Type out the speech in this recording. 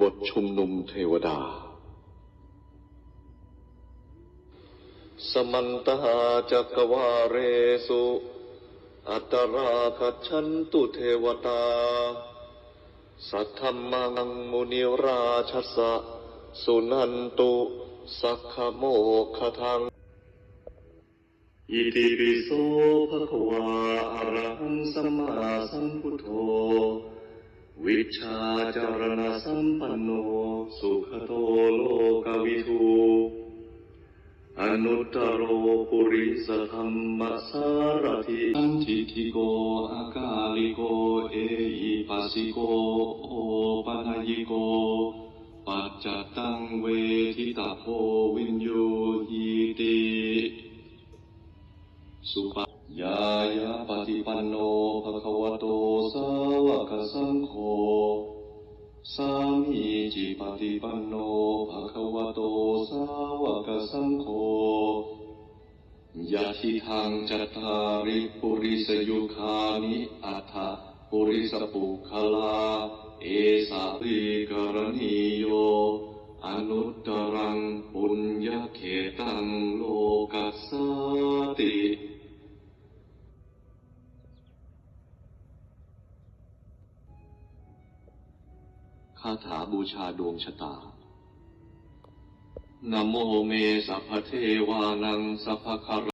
บทชุมนุมเทวดา สมันตหาจักวาเรสุ อัตราคัจฉันตุเทวตา สัทธมมังมุนิราชสะ สุนันตุสักขโมคทังอิติปิโสภะควาอรหังสัมมาสัมพุทโธ วิชชาจารณสัมปันโน สุขโตโลกวิทูอนุตตโรปุริสธรรมสารถิสันทิทิโกอากาลิโก เอหิปัสสิโก โอปัญญิโก ปัจจตังเวทิตาโพวินโยหีติ สุปยายาป สังโฆ สามีจิปฏิปันโนภะคะวะโตสาวกสังโฆยะทิทางจัตตาริปุริสยุคานิอัฏฐปุริสปุคลา เอสาริกรณีโย อนุตตรังปุญญเขตัง คาถาบูชาดวงชะตานโมเมสัพเทวานังสัพพะคาร